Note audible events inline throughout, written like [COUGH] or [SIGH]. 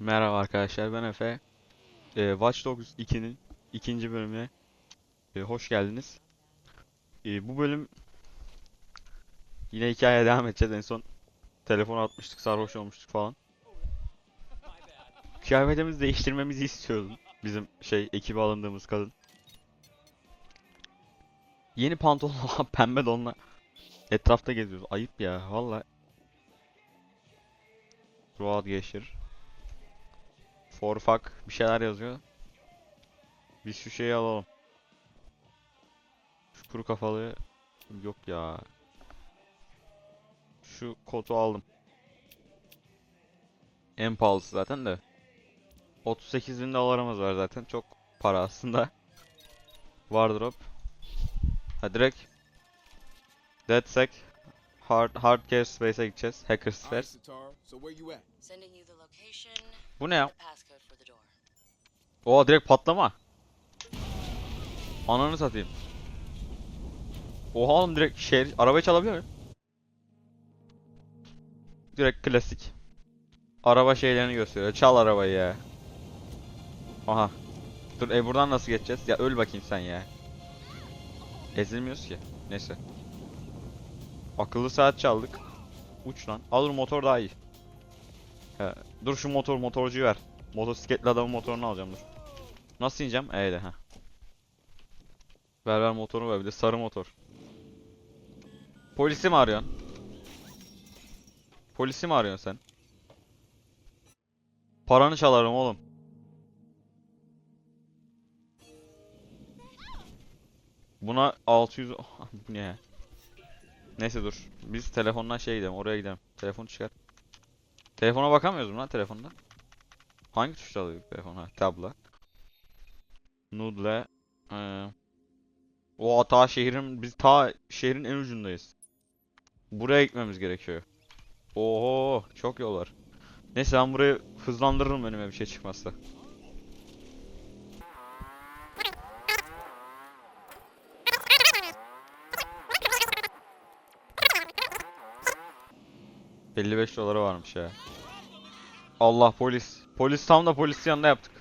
Merhaba arkadaşlar ben Efe. Ee, Watch Dogs 2'nin ikinci bölümüne e, hoş geldiniz. Ee, bu bölüm yine hikayeye devam edeceğiz. En son telefon atmıştık, sarhoş olmuştuk falan. Kıyafetimizi değiştirmemizi istiyordu. Bizim şey ekibe alındığımız kadın. Yeni pantolon [LAUGHS] pembe donla etrafta geziyoruz. Ayıp ya valla. Road geçir. For fuck bir şeyler yazıyor. Biz şu şeyi alalım. Şu kuru kafalı yok ya. Şu kotu aldım. En pahalısı zaten de. 38 bin dolarımız var zaten. Çok para aslında. [LAUGHS] Wardrobe. Ha direkt. DeadSec. Hard, hard Care Space'e gideceğiz. Hacker Space. Bu ne ya? Oha direkt patlama. Ananı satayım. Oha oğlum direkt şehir arabayı çalabiliyor muyum? Direkt klasik. Araba şeylerini gösteriyor. Çal arabayı ya. Aha. Dur e buradan nasıl geçeceğiz? Ya öl bakayım sen ya. Ezilmiyoruz ki. Neyse. Akıllı saat çaldık. Uç lan. Alır motor daha iyi. He, dur şu motor motorcuyu ver. Motosikletli adamın motorunu alacağım dur. Nasıl ineceğim? Eyle ha. Ver ver motoru ver bir de sarı motor. Polisi mi arıyorsun? Polisi mi arıyorsun sen? Paranı çalarım oğlum. Buna 600 [LAUGHS] bu ne? Neyse dur. Biz telefondan şey gidelim, oraya gidelim. Telefonu çıkar. Telefona bakamıyoruz mu lan telefonda? Hangi tuşla alıyorduk telefonu? Ha, tabla. Noodle. Ee, o ta şehrin biz ta şehrin en ucundayız. Buraya gitmemiz gerekiyor. Oho çok yol var. Neyse ben burayı hızlandırırım önüme bir şey çıkmazsa. ...55 doları varmış ya. Allah polis. Polis tam da polis yanında yaptık.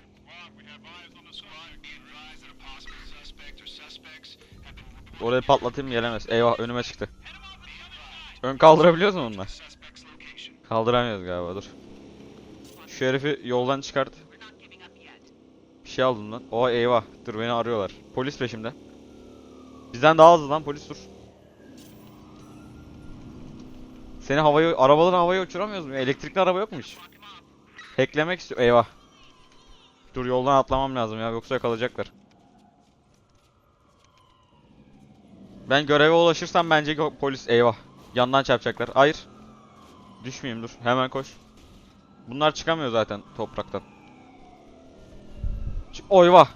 Orayı patlatayım gelemez. Eyvah önüme çıktı. Ön kaldırabiliyoruz mu bunlar? Kaldıramıyoruz galiba dur. Şu herifi yoldan çıkart. Bir şey aldım lan. O eyvah. Dur beni arıyorlar. Polis peşimde. Bizden daha hızlı lan polis dur. Seni havaya, arabaları havaya uçuramıyoruz mu? Elektrikli araba yok mu hiç? Hacklemek istiyor. Eyvah. Dur yoldan atlamam lazım ya yoksa yakalayacaklar. Ben göreve ulaşırsam bence polis eyvah. Yandan çarpacaklar. Hayır. Düşmeyeyim dur. Hemen koş. Bunlar çıkamıyor zaten topraktan. Ç Oyvah.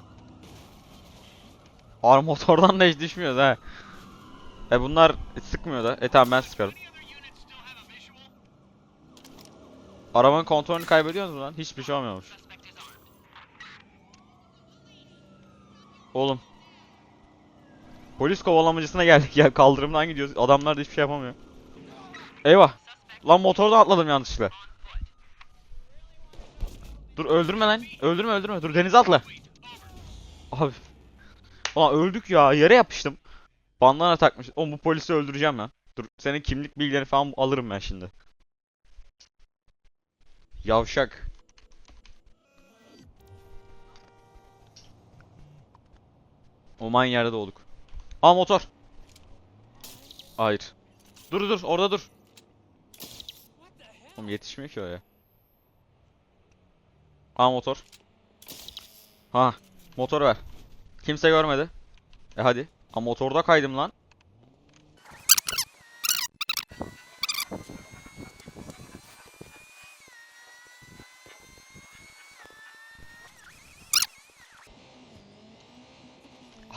Ar motordan da hiç düşmüyoruz ha. E bunlar sıkmıyor da. E tamam ben sıkarım. Arabanın kontrolünü kaybediyorsunuz mu lan? Hiçbir şey olmuyormuş. Oğlum. Polis kovalamacısına geldik ya. [LAUGHS] Kaldırımdan gidiyoruz. Adamlar da hiçbir şey yapamıyor. Eyvah. Lan motordan atladım yanlışlıkla. Dur öldürme lan. Öldürme öldürme. Dur denize atla. Abi. Ulan öldük ya. Yere yapıştım. Bandana takmış. O bu polisi öldüreceğim lan. Dur senin kimlik bilgilerini falan alırım ben şimdi. Yavşak. Oman yerde doğduk. Aa motor. Hayır. Dur dur orada dur. Oğlum yetişmiyor ki o ya. Aa motor. Ha motor ver. Kimse görmedi. E hadi. Aa motorda kaydım lan.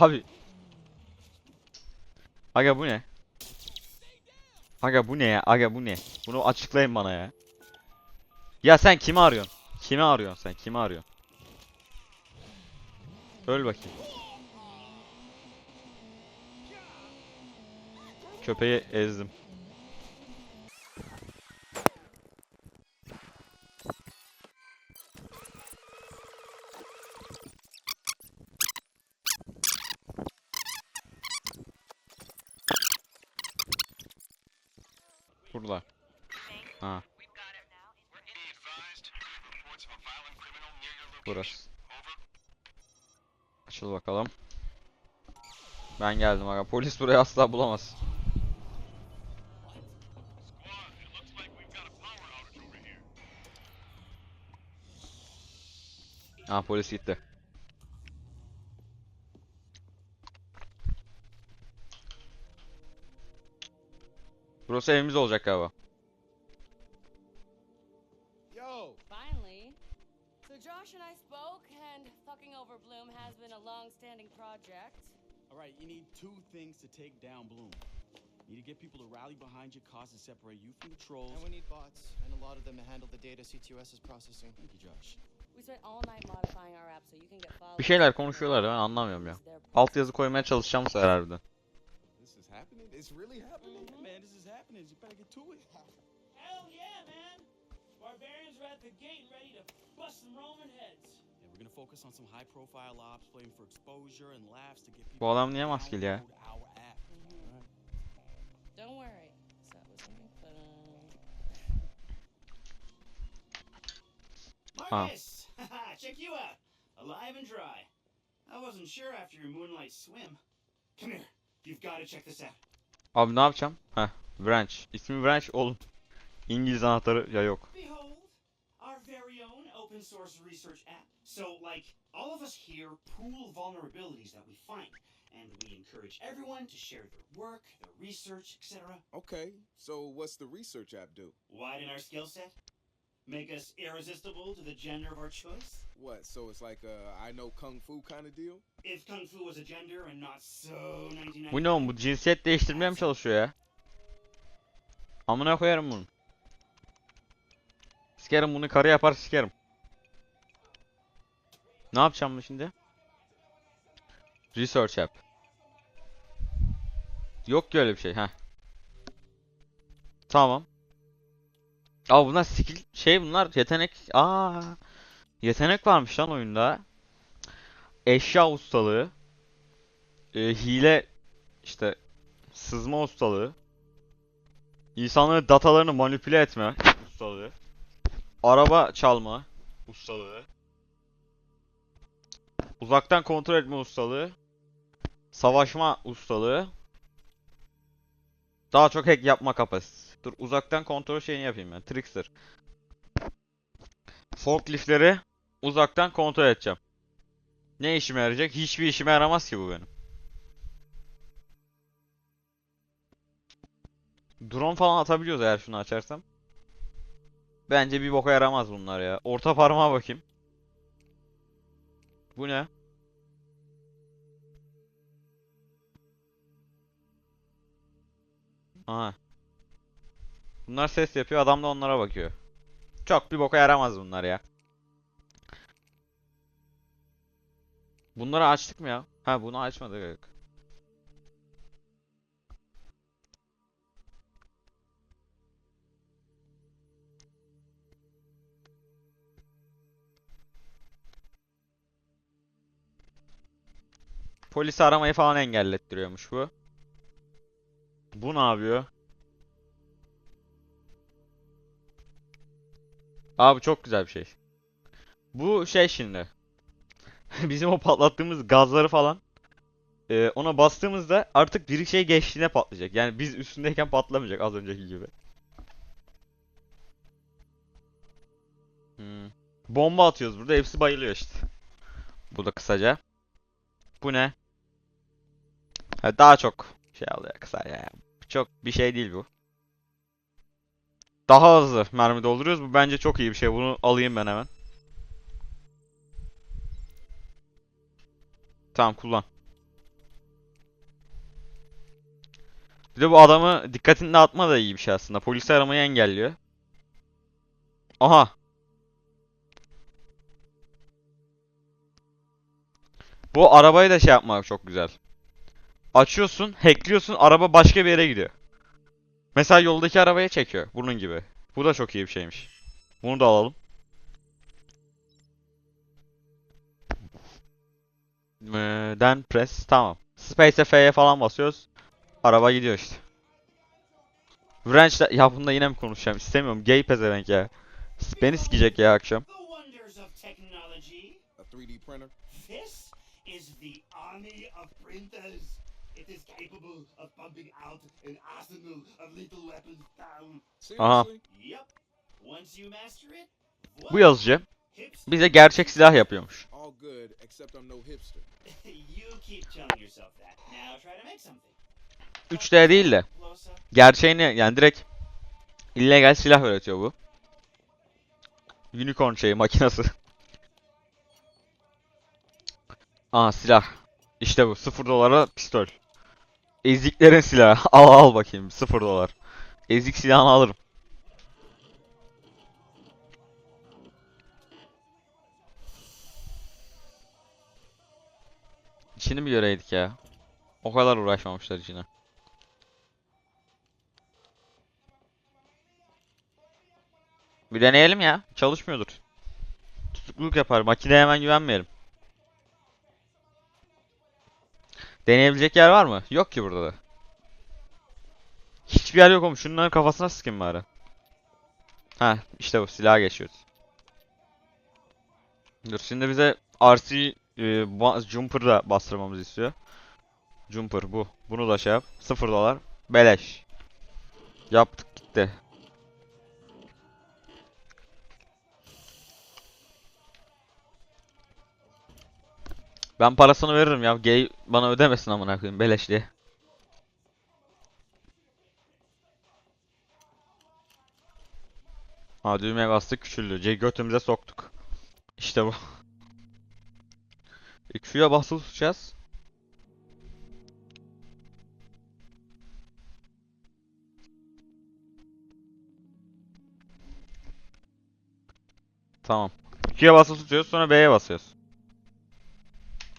Abi. Aga bu ne? Aga bu ne ya? Aga bu ne? Bunu açıklayın bana ya. Ya sen kimi arıyorsun? Kimi arıyorsun sen? Kimi arıyorsun? Öl bakayım. Köpeği ezdim. Ben geldim aga. Polis burayı asla bulamaz. Ha polis gitti. Burası evimiz olacak galiba. Yo, Finally. So Josh and I spoke, and fucking over Bloom has been a long-standing project. All right, you need two things to take down Bloom. You need to get people to rally behind your cause and separate you from the trolls. And we need bots, and a lot of them to handle the data CTOS is processing. Thank you, Josh. We spent all night modifying our app so you can get followers. Bir şeyler konuşuyorlar ben anlamıyorum ya. Alt yazı koymaya çalışacağım harbiden. This is happening? It's really happening? Man, this is happening. You better get to it. Hell yeah, man! Barbarians are at the gate and ready to bust some Roman heads. Yeah, we're gonna focus on some high-profile ops, playing for exposure and laughs to get people. Bu adam niye maskeli ya? um, Marcus! Haha, [LAUGHS] Check you out! Alive and dry. I wasn't sure after your moonlight swim. Come here. You've got to check this out. Abi ne yapacağım? Heh, Branch. İsmi Branch oğlum. İngiliz anahtarı ya yok. Behold, open source research app. So, like, all of us here pool vulnerabilities that we find, and we encourage everyone to share their work, their research, etc. Okay, so what's the research app do? Widen our skill set, make us irresistible to the gender of our choice. What, so it's like a I know kung fu kind of deal? If kung fu was a gender and not so 1999. Bu ne oğlum bu cinsiyet değiştirmeye mi çalışıyor ya? Amına koyarım bunu. Sikerim bunu karı yapar sikerim. Ne yapacağım şimdi? Research app. Yok ki öyle bir şey ha. Tamam. Aa bunlar skill şey bunlar yetenek. Aa yetenek varmış lan oyunda. Eşya ustalığı. e, hile işte sızma ustalığı, insanların datalarını manipüle etme ustalığı, araba çalma ustalığı, uzaktan kontrol etme ustalığı, savaşma ustalığı, daha çok hack yapma kapasitesi. Dur uzaktan kontrol şeyini yapayım ben. Trickster. Forkliftleri uzaktan kontrol edeceğim. Ne işime yarayacak? Hiçbir işime yaramaz ki bu benim. Drone falan atabiliyoruz eğer şunu açarsam. Bence bir boka yaramaz bunlar ya. Orta parmağa bakayım. Bu ne? Aha. Bunlar ses yapıyor, adam da onlara bakıyor. Çok bir boka yaramaz bunlar ya. Bunları açtık mı ya? Ha bunu açmadık. Polisi aramayı falan engellettiriyormuş bu. Bu ne yapıyor? Abi çok güzel bir şey. Bu şey şimdi. [LAUGHS] Bizim o patlattığımız gazları falan e, ona bastığımızda artık bir şey geçtiğine patlayacak. Yani biz üstündeyken patlamayacak az önceki gibi. Hmm. Bomba atıyoruz burada. Hepsi bayılıyor işte. Bu da kısaca. Bu ne? Ha, daha çok şey alıyor kısaca ya. Çok bir şey değil bu. Daha hızlı mermi dolduruyoruz. Bu bence çok iyi bir şey. Bunu alayım ben hemen. Tamam kullan. Bir de bu adamı dikkatini dağıtma da iyi bir şey aslında. Polisi aramayı engelliyor. Aha. Bu arabayı da şey yapmak çok güzel. Açıyorsun, hackliyorsun, araba başka bir yere gidiyor. Mesela yoldaki arabaya çekiyor. Bunun gibi. Bu da çok iyi bir şeymiş. Bunu da alalım. Ee, Den press. Tamam. Space'e F'ye falan basıyoruz. Araba gidiyor işte. Wrench'le ya bunda yine mi konuşacağım? İstemiyorum. Gay pezevenk ya. Beni sikecek ya akşam. The wonders of technology. A 3D printer? This is the army of printers. It is capable of pumping out an arsenal of lethal weapons down. Aha. Seriously? Yep. Once you master it, Bu yazıcı bize gerçek silah yapıyormuş. All good, except I'm no hipster. [LAUGHS] you keep telling yourself that. Now try to make something. 3D değil de gerçeğini yani direkt illegal silah üretiyor bu. Unicorn şeyi makinası. Aa silah. İşte bu 0 dolara pistol. Eziklerin silahı. [LAUGHS] Al al bakayım 0 dolar. Ezik silahını alırım. İçini mi göreydik ya? O kadar uğraşmamışlar içine. Bir deneyelim ya. Çalışmıyordur. Tutukluluk yapar. Makineye hemen güvenmeyelim. Deneyebilecek yer var mı? Yok ki burada da. Hiçbir yer yok oğlum. Şunların kafasına sıkayım bari. Ha, işte bu silaha geçiyoruz. Dur şimdi bize RC e, ba- Jumper da bastırmamızı istiyor. Jumper bu. Bunu da şey yap. 0 dolar. Beleş. Yaptık gitti. Ben parasını veririm ya. Gay bana ödemesin amına koyayım beleş diye. Ha düğmeye bastık küçüldü. C götümüze soktuk. İşte bu. [LAUGHS] X'ye basılı tutacağız. Tamam. Q'ye basılı tutuyoruz sonra B'ye basıyoruz.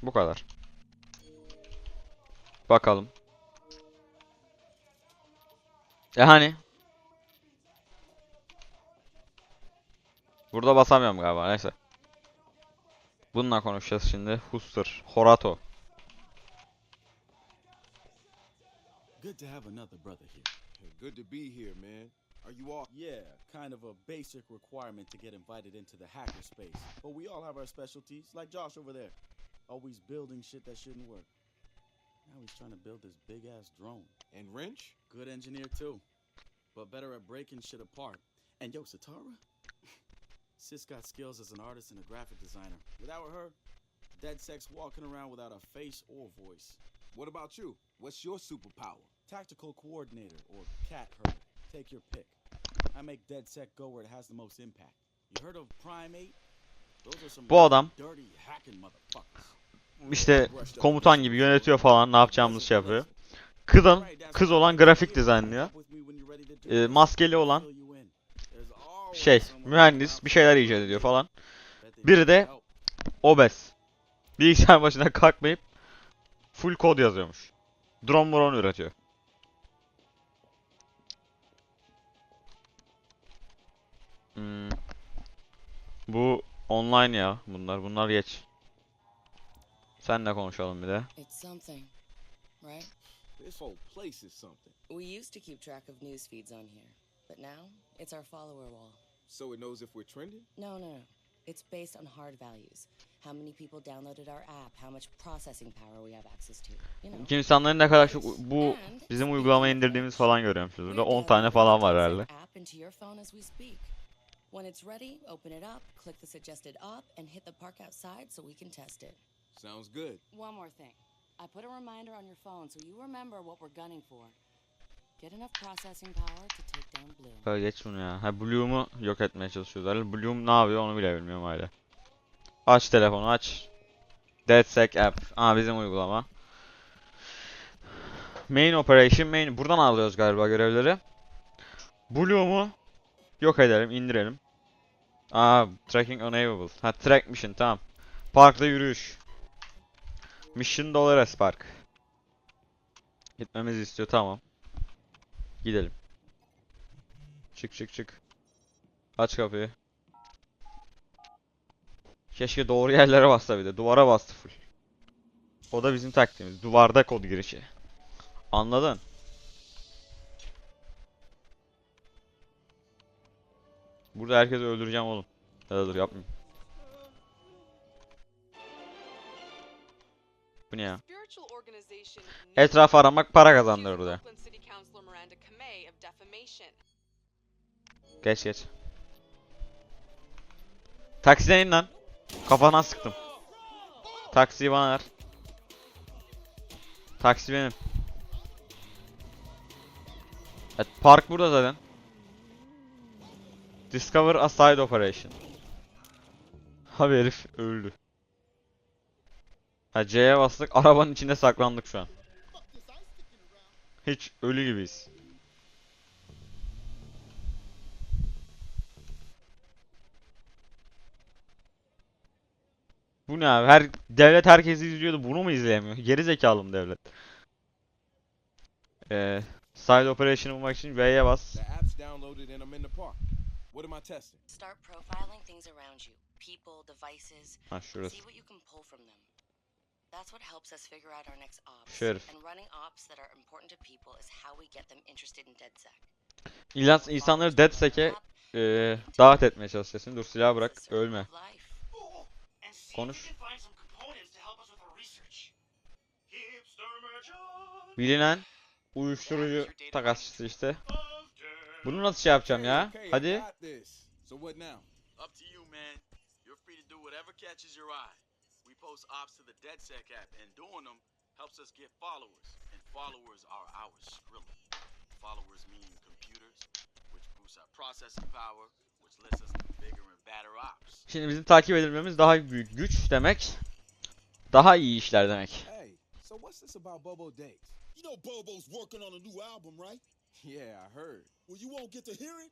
Bu kadar. Bakalım. E hani? Burada basamıyorum galiba neyse. Bununla konuşacağız şimdi. Huster, Horato. Good to have another brother here. Good to be here, man. Are you all? Yeah, kind of a basic requirement to get invited into the hacker space. But we all have our specialties, like Josh over there. Always building shit that shouldn't work. Now he's trying to build this big ass drone. And Wrench? Good engineer too, but better at breaking shit apart. And yo, Satara? [LAUGHS] Sis got skills as an artist and a graphic designer. Without her, dead sex walking around without a face or voice. What about you? What's your superpower? Tactical coordinator or cat herder. Take your pick. I make dead sec go where it has the most impact. You heard of Primate? Bu adam işte komutan gibi yönetiyor falan ne yapacağımızı şey yapıyor. Kızın kız olan grafik dizaynlıyor. Ee, maskeli olan şey mühendis bir şeyler icat ediyor falan. Biri de obez. Bilgisayar başına kalkmayıp full kod yazıyormuş. Drone moron üretiyor. Online ya bunlar. Bunlar geç. Senle konuşalım bir de. It's something, right? This whole place is something. We used to keep track of news feeds on here, but now it's our follower wall. So it knows if we're trending? No, no, no. It's based on hard values. How many people downloaded our app, how much processing power we have access to. You know. Kim insanların ne kadar çok bu bizim uygulamayı indirdiğimiz falan görüyormuşuz. Burada 10 tane falan var herhalde. When it's ready, open it up, click the suggested op, and hit the park outside so we can test it. Sounds good. One more thing. I put a reminder on your phone so you remember what we're gunning for. Get enough processing power to take down Bloom. Ha, geç bunu ya. Ha Bloom'u yok etmeye çalışıyoruz herhalde. Bloom ne yapıyor onu bile bilmiyorum hala. Aç telefonu aç. DeadSec app. Aa bizim uygulama. Main operation main. Buradan alıyoruz galiba görevleri. Bloom'u yok edelim, indirelim. Aa tracking unavailable. Ha track mission tamam. Parkta yürüyüş. Mission Dolores Park. Gitmemizi istiyor tamam. Gidelim. Çık çık çık. Aç kapıyı. Keşke doğru yerlere bassa bir de. Duvara bastı full. O da bizim taktiğimiz. Duvarda kod girişi. Anladın? Burada herkesi öldüreceğim oğlum. Ya dur yapmayayım. Bu ne ya? Etraf aramak para kazandırır defamation. Geç geç. Taksiden in lan. Kafana sıktım. Taksiyi bana ver. Taksi benim. Evet, park burada zaten. Discover a side operation. Abi herif öldü. Ha C'ye bastık. [LAUGHS] Arabanın içinde saklandık şu an. Hiç ölü gibiyiz. Bu ne abi? Her devlet herkesi izliyordu. Bunu mu izleyemiyor? Geri zekalı mı devlet? Ee, side operation'ı bulmak için V'ye bas. What am I testing? Start profiling things around you people, devices. Ha şurası. See what you can pull from them. That's what helps us figure out our next ops. Şu herif. And running ops that are important to people is how we get them interested in DedSec. İlan insanları DedSec'e ee, davet etmeye çalışacaksın. Dur silahı bırak. Ölme. Konuş. Bilinen uyuşturucu takasçısı işte. Bunu nasıl şey yapacağım ya? Hadi. got this. So what now? Up to you, man. You're free to do whatever catches your eye. We post ops to the DedSec app, and doing them helps us get followers. And followers are our Skrilla. Followers mean computers, which boosts our processing power, which lets us do bigger and better ops. Şimdi bizim takip edilmemiz daha büyük güç demek. Daha iyi işler demek. Hey, so what's this about Bobo Dates? You know Bobo's working on a new album, right? Yeah, I heard. Well, you won't get to hear it?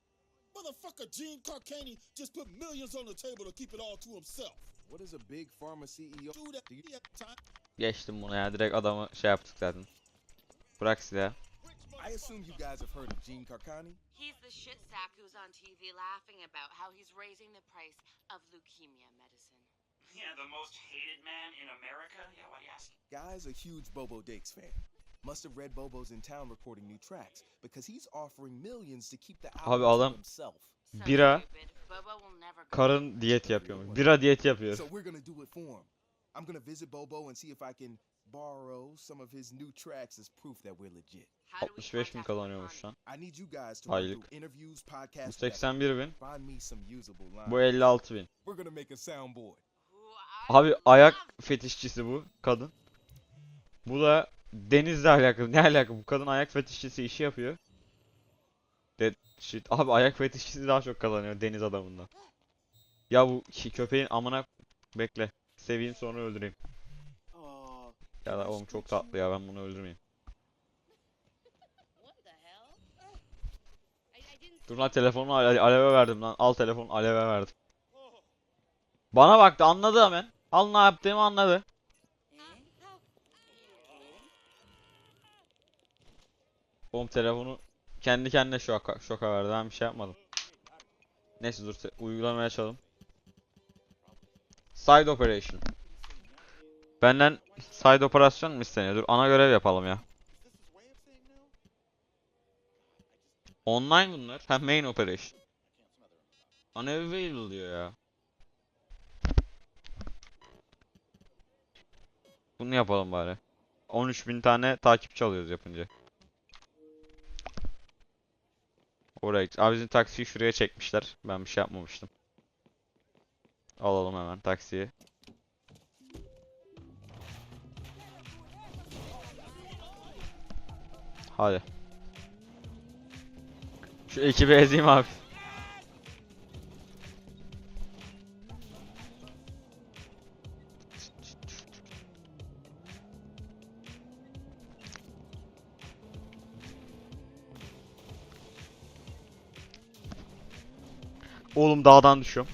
Motherfucker Gene Carcani just put millions on the table to keep it all to himself. What is a big pharma CEO? Do that. Do you- he had time. Geçtim bunu ya. Direkt adamı şey yaptık zaten. Bırak silahı. I assume you guys have heard of Gene Carcani? He's the shit sack who's on TV laughing about how he's raising the price of leukemia medicine. Yeah, the most hated man in America? Yeah, why do you ask? Guy's a huge Bobo Dakes fan. Must have read Bobo's in town recording new tracks because he's offering millions to keep the album to adam- himself. Bira, stupid. Bobo will never go Karın diyet yapıyormuş. Bira diyeti yapıyor. So we're gonna do it for him. I'm gonna visit Bobo and see if I can borrow some of his new tracks as proof that we're legit. How do we 65 bin kazanıyormuş lan. I need you guys to run Aylık. interviews, Bu podcasts, 81 bin. whatever. find me some usable lines. Bu 56 bin. We're gonna make a soundboard. Ooh, I Abi ayak fetişçisi bu kadın. Bu da denizle alakalı. Ne alaka? Bu kadın ayak fetişçisi işi yapıyor. Dead shit. Abi ayak fetişçisi daha çok kazanıyor deniz adamından. Ya bu köpeğin amına bekle. Seveyim sonra öldüreyim. Ya da oğlum çok tatlı ya ben bunu öldürmeyeyim. Dur lan telefonu ale- aleve verdim lan. Al telefonu aleve verdim. Bana baktı anladı hemen. Al ne yaptığımı anladı. Oğlum telefonu kendi kendine şoka, şoka verdi. Ben bir şey yapmadım. Neyse dur uygulamaya açalım. Side operation. Benden side operasyon mu isteniyor? Dur ana görev yapalım ya. Online bunlar. Ha main operation. Unavailable diyor ya. Bunu yapalım bari. 13.000 tane takipçi alıyoruz yapınca. Oraya git. Abi bizim taksiyi şuraya çekmişler. Ben bir şey yapmamıştım. Alalım hemen taksiyi. Hadi. Şu ekibi ezeyim abi. Dağdan düşüyorum.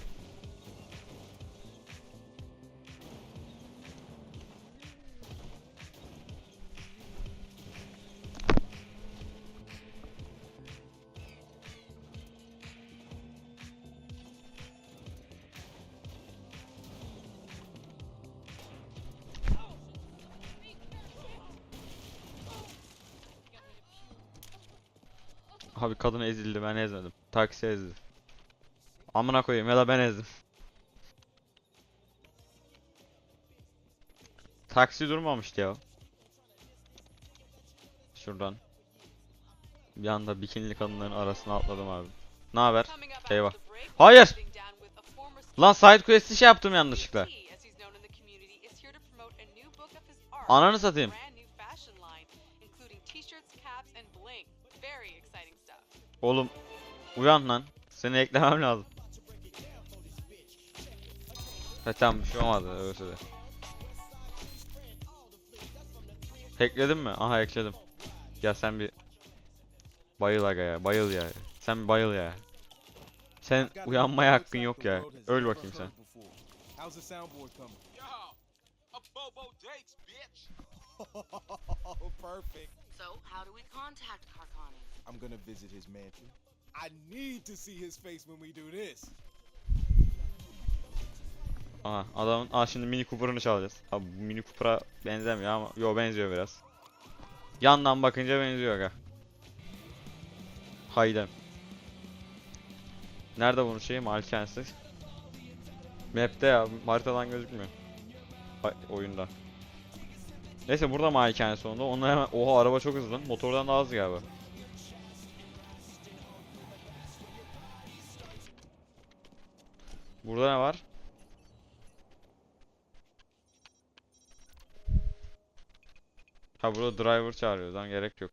Abi kadın ezildi ben ezmedim. Taksi ezdi. Amına koyayım ya da ben ezdim. Taksi durmamıştı ya. Şuradan. Bir anda bikinili kadınların arasına atladım abi. Ne haber? Eyvah. Hayır! Lan side quest'i şey yaptım yanlışlıkla. Ananı satayım. Oğlum uyan lan. Seni eklemem lazım. He tamam bir şey olmadı öyleyse de. Hackledin mi? Aha ekledim. Ya sen bir bayıl aga ya bayıl ya. Sen bir bayıl ya. Sen uyanmaya hakkın yok ya. Öl bakayım sen. [LAUGHS] Perfect. So, how do we contact Carcani? I'm gonna visit his mansion. I need to see his face when we do this. Aha adamın aa şimdi Mini Cooper'ını çalacağız. Abi bu Mini Cooper'a benzemiyor ama yo benziyor biraz. Yandan bakınca benziyor aga. Haydi. Nerede bunun şeyi malikanesi? Map'te ya haritadan gözükmüyor. Ay, oyunda. Neyse burada malikanesi sonunda. Onunla hemen oha araba çok hızlı. Motordan daha hızlı galiba. Burada ne var? Ha burada driver çağırıyoruz lan gerek yok.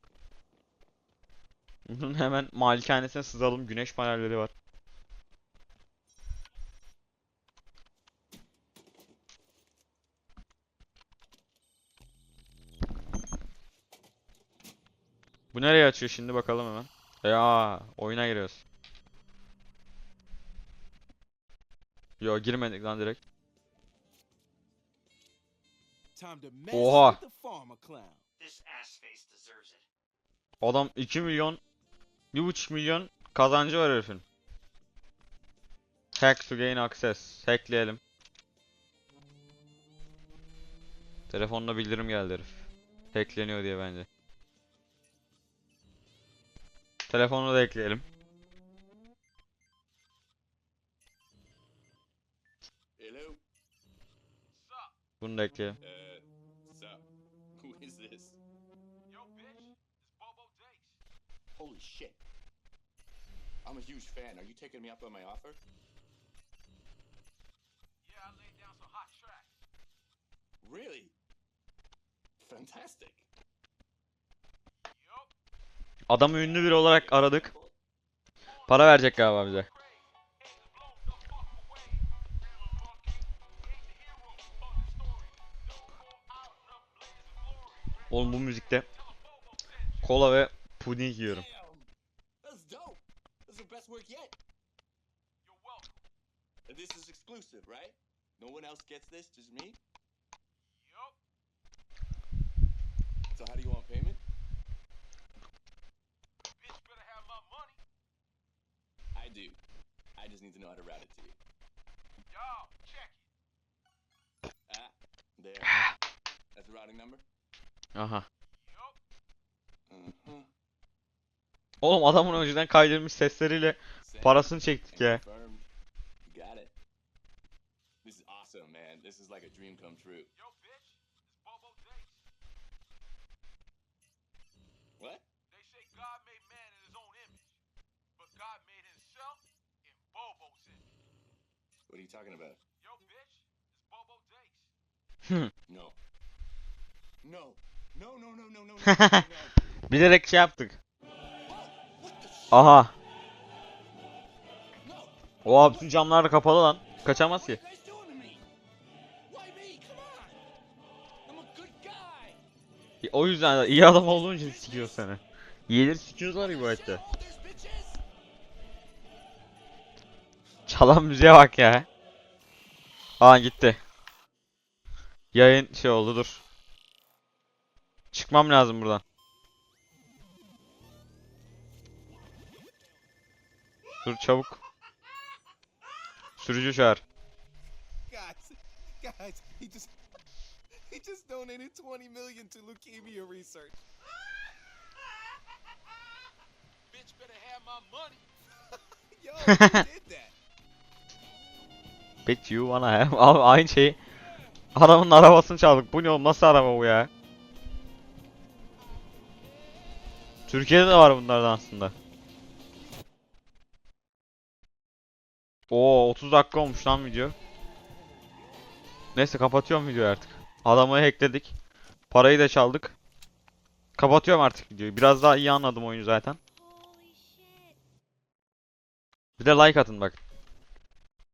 Bunun hemen malikanesine sızalım. Güneş panelleri var. Bu nereye açıyor şimdi bakalım hemen. Ya oyuna giriyoruz. Yo girmedik lan direkt. İt. Adam 2 milyon 1.5 milyon kazancı var herifin. Hack to gain access. Hackleyelim. Telefonla bildirim geldi herif. Hackleniyor diye bence. Telefonunu da ekleyelim. Bunu da ekleyelim. I'm a huge fan. Are you taking me up on my offer? Yeah, I laid down some hot tracks. Really? Fantastic. Yup. Adamı ünlü biri olarak aradık. Para verecek galiba bize. Oğlum bu müzikte kola ve puding yiyorum. Damn. That's dope. That's the best work yet. You're welcome. And this is exclusive, right? No one else gets this, just me? Yup. So how do you want payment? Bitch better have my money. I do. I just need to know how to route it to you. Y'all, check it. Ah, there. That's the routing number? Aha. Yup. Uh-huh. Oğlum adamın önceden kaydedilmiş sesleriyle parasını çektik ya. confirmed. You got it. This is awesome, man. This is like a dream come true. Yo, bitch, it's Bobo Dakes. What? They say God made man in his own image, but God made himself in Bobo's image. What are you talking about? Yo, bitch, it's Bobo Dakes. No. No. No, no, no, no, no, no. [LAUGHS] Bilerek şey yaptık. Aha. Oha bütün camlar da kapalı lan. Kaçamaz ki. O yüzden de iyi adam olduğun için sikiyor seni. İyileri sikiyorlar bitches. Çalan müziğe bak ya. Aa gitti. Yayın şey oldu dur. Çıkmam lazım buradan. Dur çabuk. Sürücü çağır. Guys, guys, he just he just donated 20 million to leukemia research. [LAUGHS] Bitch better have my money. [LAUGHS] Yo, did that? [LAUGHS] Bet you wanna have. Abi aynı şey. Adamın arabasını çaldık. Bu ne oğlum? Nasıl araba bu ya? Türkiye'de de var bunlardan aslında. Oo 30 dakika olmuş lan video. Neyse kapatıyorum videoyu artık. Adamı hackledik. Parayı da çaldık. Kapatıyorum artık videoyu. Biraz daha iyi anladım oyunu zaten. Bir de like atın bak.